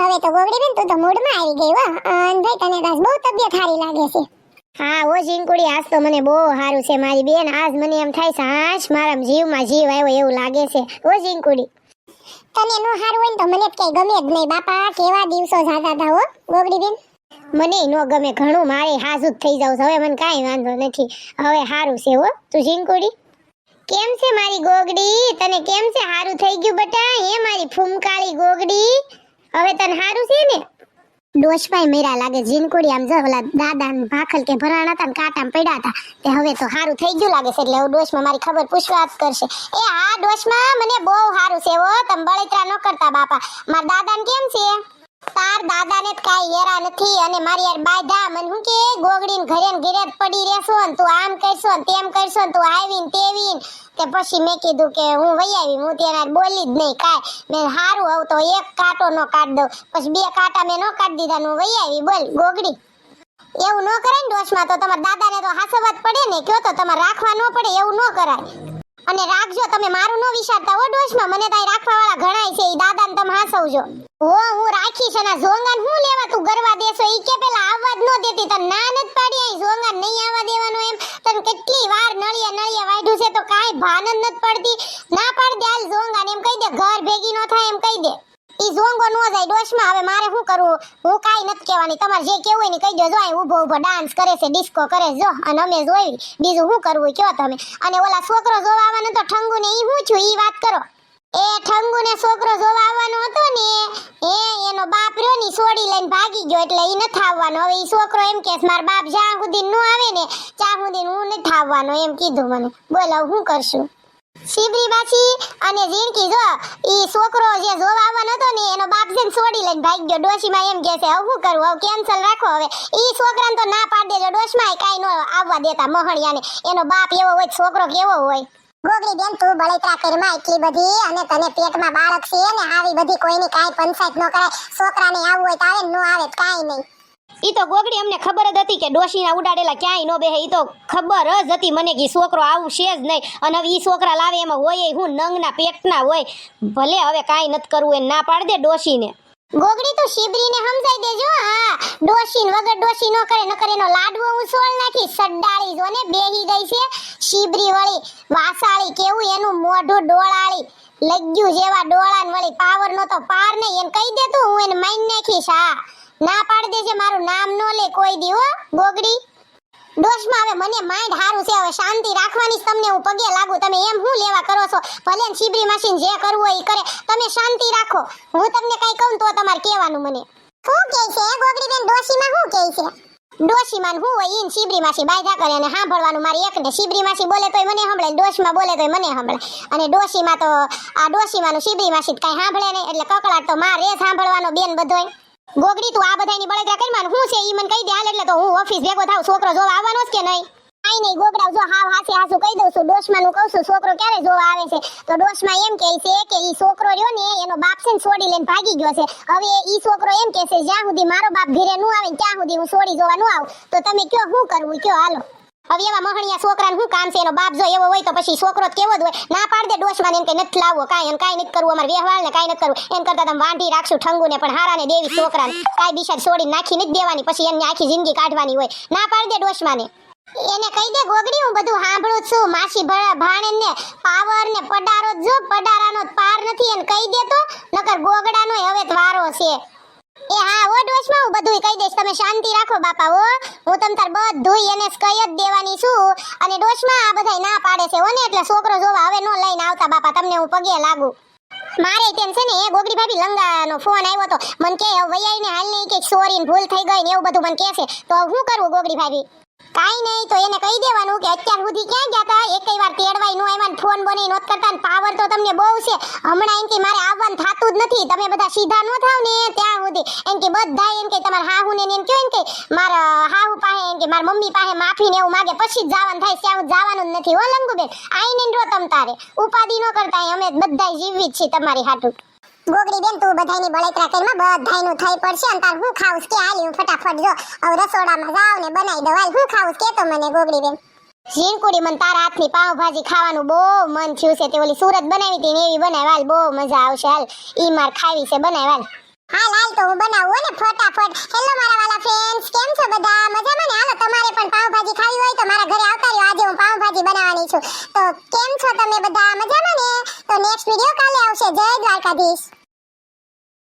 હવે તો ગોગડી બેન તું તો મૂડમાં આવી ગઈ હો. અન ભાઈ તને તો બહુ તબિયત સારી લાગે છે. હા ઓ જીનકુડી આજ તો મને બહુ સારું છે મારી બેન. આજ મને એમ થાય છે હાશ મારા જીવમાં જીવ આવ્યો એવું લાગે છે. ઓ જીનકુડી તને નો હારું હોય તો મને જ કઈ ગમે જ નહીં. બાપા કેવા દિવસો જાતા હતા હો ગોગડી બેન? મને નો ગમે ઘણું મારે હાજુ થઈ જાવ હવે મને કાંઈ વાંધો નથી. હવે સારું છે હો. તું જીનકુડી કેમ છે મારી ગોગડી? તને કેમ છે? સારું થઈ ગયું બટા? હે મારી ફૂમકાળી ગોગડી? હવે તને હારું છે ને? ડોશભાઈ મેરા લાગે જીનકુડી આમ જો દાદા ને ભાખલ કે ભરાણા હતા ને કાંટામાં પડ્યા હતા, તે હવે તો હારું થઈ ગયું લાગે છે એટલે હવે ડોશમાં મારી ખબર પૂછવા જ કરશે. એ હા ડોશમાં, મને બહુ હારું છે ઓ તમે બળતરા ન કરતા બાપા. મારા દાદાને કેમ છે? તાર દાદાને કાંઈ હેરા નથી અને મારી યાર બાયધા મને હું કે ગોગડીન ઘરે ઘરે પડી રહેશો ને તું આમ કરશો ને તેમ કરશો ને તું આવીને તેવીન. કે પછી મેં કીધું કે હું વહી આવી, હું તેના બોલી જ નહીં કાંઈ. મેં સારું આવું તો એક કાંટો નો કાઢ દઉં. પછી બે કાંટા મેં નો કાઢી દીધા હું વહી આવી, બોલ, ગોગડી. એવું ન કરાય ને ડોશમાં તો તમારા દાદાને તો હાસવત પડે ને, કયો તો તમારે રાખવા ન પડે, એવું ન કરાય. અને રાખજો, તમે મારું ન વિચારતા હો ડોશમાં મને તાઈ રાખવા વાળા ઘણાય છે, ઈ દાદાને તમે હાસવજો. હો, હું રાખીશ આ ઝોંગાન હું લેવા તું ગરવા દેશો? ઈ કે પેલા આવવા જ ન દેતી, તને ના નત પાડી આઈ ઝોંગાન નહીં આવવા દેવાનો એમ. તને કેટલી વાર નળિયા નળિયા વાઢ્યું છે તો કાઈ ભાન જ નથી પડતી. ના પાડ દે હાલ ઝોંગાન એમ કહી દે, ઘર ભેગી નો થાય એમ કહી દે. ઈ ઝોંગો નો જાય, ડોશમાં હવે મારે શું કરવું? હું કાઈ નથી કહેવાની. તમારે જે કેવું હોય ને કહી દો જો અહીં ઊભો ઊભો ડાન્સ કરે છે ડિસ્કો કરે. જો, અને અમે જોઈ. બીજું શું કરવું કયો તમે? અને ઓલા છોકરો જોવા આવવાનો તો ઠંગુ ને ઈ હું છું? ઈ વાત કરો. એ ઠંગુને છોકરો જોવા આવવાનો હતો ને, એ એનો બાપ રહ્યો ની છોડી લઈને ભાગી ગયો, એટલે ઈ નથી આવવાનો. હવે ઈ છોકરો એમ કે મારા બાપ જ્યાં સુધી ન આવે ને, ત્યાં સુધી હું નથી આવવાનો. એમ કીધું મને. બોલો હું કરશું? શિબરી બાછી અને જીણકી જો, ઈ છોકરો જે જોવા આવવાનો હતો ને, એનો બાપ છે ને છોડી લઈને ભાગી ગયો. ડોશીમાં એમ કે છે, હવે શું કરવું હવે કેન્સલ રાખો હવે. ઈ છોકરાને તો ના પાડી દેજો. ડોશમાં કાંઈ ન આવવા દેતા મહણિયાને. એનો બાપ એવો હોય, છોકરો કેવો હોય? ગોગડી બેન, તું બળતરા કરમાં એટલી બધી અને તને પેટમાં બાળક છે ને, આવી બધી કોઈની કાંઈ પંચાયત ન કરાય. છોકરાને આવું હોય તો આવે ન આવે કાઈ નહીં. ઈ તો ગોગડી અમને ખબર જ હતી કે ડોશીના ઉડાડેલા ક્યાંય નો બેહે. ઈ તો ખબર જ હતી મને કે છોકરો આવું છે જ નહીં. અને હવે ઈ છોકરા લાવે એમાં હોય હું નંગના પેટના હોય. ભલે હવે કાંઈ નથી કરવું એ ના પાડ દે ડોશીને. ગોગડી તું શિબરીને સમજાઈ દેજો, હા. ડોશીન વગર ડોશી નો કરે નકર એનો લાડવો ઉછોળ નાખી સડ્ડાળી જો ને બેહી ગઈ છે શિબરી વળી. વાસાળી કેવું એનું મોઢું ડોળાળી. લગ્યું જેવા ડોળાન વળી પાવર નો તો પાર નહીં. એમ કહી દે તું, હું એને માઈન નાખીશ, હા. ના પાડી દેજે, મારું નામ નો લે કોઈ દી, હો, ગોગડી. ડોશમાં હવે મને માઇન્ડ હારું છે હવે શાંતિ રાખવાની તમને હું પગે લાગુ. તમે એમ હું લેવા કરો છો? ભલે છીબરી મશીન જે કરવું હોય એ કરે. તમે શાંતિ રાખો. હું તમને કઈ કહું તો તમારે કહેવાનું મને. શું કહે છે? ગોગડી બેન ડોશીમાં શું કહે છે? ડોશીમાન હું હોય ઈન શિબરી માસી બાયધા કરે અને સાંભળવાનું મારી એકને. શિબરી માસી બોલે તોય મને સાંભળે ડોશમાં બોલે તોય મને સાંભળે. અને ડોશીમાં તો આ ડોશીમાંનું શિબરી માસી કઈ સાંભળે નહીં. એટલે કકળાટ તો મારે સાંભળવાનો બેન બધોય. ગોગડી, તું આ બધાની બળતરા કરી માન હું છે ઈ મને કહી દે હાલ એટલે તો હું ઓફિસ ભેગો થાવ છોકરો જોવા આવવાનો છે કે નહીં? કાઈ નહીં ગોગડા જો હાવ હાસે હાસુ કહી દઉં છું. ડોશમાં નું કહું છું, છોકરો ક્યારે જોવા આવે છે? તો ડોશમાં એમ કહે છે કે ઈ છોકરો રહ્યો ને, એનો બાપ છે ને છોડી લઈને ભાગી ગયો છે. હવે ઈ છોકરો એમ કહે છે, જ્યાં સુધી મારો બાપ ઘરે નું આવે ત્યાં સુધી હું છોડી જોવા નું આવું. તો તમે કયો શું કરવું? કયો, હાલો. હવે એવા મહણિયા છોકરાને શું કામ છે? એનો બાપ જો એવો હોય તો પછી છોકરો કેવો જ હોય? ના પાડ દે ડોશમાં એમ કઈ નથી લાવવો કાંઈ એમ કાંઈ નથી કરવું. અમારે વ્યવહાર ને કાંઈ નથી કરવું. એમ કરતા તમે વાંઢી રાખશું ઠંગુને, પણ હારાને દેવી છોકરાને. કાંઈ બિશાર છોડી નાખી નથી દેવાની, પછી એમની આખી જિંદગી કાઢવાની હોય. ના પાડ દે ડોશમાને. એને કહી દે ગોગડી હું બધું સાંભળું છું. માસી ભાણે ને પાવર ને પડારો જો પડારાનો પાર નથી. એને કહી દે તો, નકર ગોગડાનો હવે વારો છે. હા ઓ હું બધુંય કહી દઈશ. તમે શાંતિ રાખો બાપા હો. હું તમ તાર બધુંય એને કહી જ દેવાની છું. અને ડોશમાં આ બધાય ના પાડે છે હો ને એટલે છોકરો જોવા હવે નો લઈને આવતા બાપા, તમને હું પગે લાગુ. મારે તેમ છે ને, એ ગોગડી ભાભી લંગાનો ફોન આવ્યો તો, મને કે વૈયાઈને હાલ નહીં કે સોરી ભૂલ થઈ ગઈ ને એવું બધું મને કહે છે તો હું કરવું ગોગડી ભાભી? કાઈ નહીં, તો એને કહી દેવાનું કે અત્યાર સુધી ક્યાં ગયા તા? એકઈ વાર તેડવાય નો આવ્યા ફોન બની નોત કરતા પાવર તો તમને બહુ છે. હમણાં એમ કે મારે આવવાનું થાતું જ નથી. તમે બધા સીધા નો થાવ ને ત્યાં સુધી. એમ કે બધા એમ કે તમારા હાહુ ને એમ એમ કે મારા હાહુ પાસે, એમ કે મારા મમ્મી પાસે માફી ને એવું માગે. પછી જ જવાનું થાય, ત્યાં જવાનું જ નથી. હો લંગુબેન આઈને રો તમ તારે. ઉપાધિ નો કરતા અમે બધા જીવવી જ છીએ તમારી હાટું. ગોગડી બેન તું બધાયની બળતરા કરમાં બધાયનું થઈ પડશે અને તાર હું ખાઉસ કે હાલી હું ફટાફટ જો. હવે રસોડામાં જાવ ને બનાવી હાલ હું ખાઉસ કે તો મને ગોગડી બેન. ઝીણકુડી મને તારા હાથની પાવભાજી ખાવાનું બહુ મન થયું છે. તે ઓલી સુરત બનાવી હતી ને એવી બનાવ. હાલ બહુ મજા આવશે. હાલ ઈ માર ખાવી છે. બનાવ હાલ. હાલ હાલ તો હું બનાવું ને ફટાફટ. હેલો મારા વાલા ફ્રેન્ડ્સ કેમ છો બધા? મજામાં ને? હાલો તમારે પણ પાવભાજી ખાવી હોય તો મારા ઘરે આવતા રહ્યો. આજે હું પાવભાજી બનાવવાની છું. તો કેમ છો તમે બધા? મજામાં ને? તો નેક્સ્ટ વિડિયો કાલે આવશે. જય દ્વારકાધીશ.